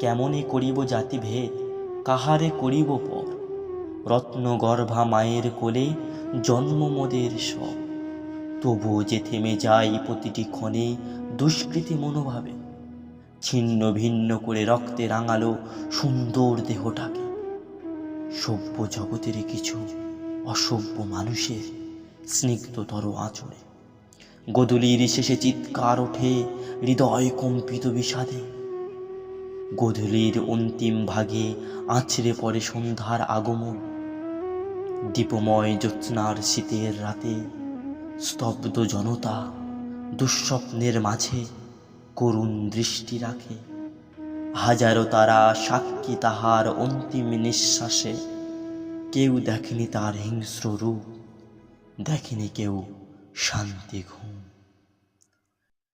কেমনে করিব জাতিভেদ কাহারে করিব পর? রত্নগর্ভা মায়ের কোলে জন্ম মোদের সব। তবুও যে থেমে যায় প্রতিটি ক্ষণে দুষ্কৃতি মনোভাবে। ছিন্ন ভিন্ন করে রক্তে রাঙালো সুন্দর দেহটাকে। সভ্য জগতের কিছু অসভ্য মানুষের স্নিগ্ধতর আচরে গদুলির শেষে চিৎকার ওঠে হৃদয় কম্পিত বিষাদে। গধূলির অন্তিম ভাগে আছড়ে পড়ে সন্ধ্যার আগমন। দীপময় জ্যোৎস্নার শীতের রাতে স্তব্ধ জনতা দুঃস্বপ্নের মাঝে করুণ দৃষ্টি রাখে। হাজারো তারা সাক্ষী তাহার অন্তিম নিঃশ্বাসে। কেউ দেখেনি তার হিংস্র রূপ, দেখেনি কেউ শান্তি ঘুম।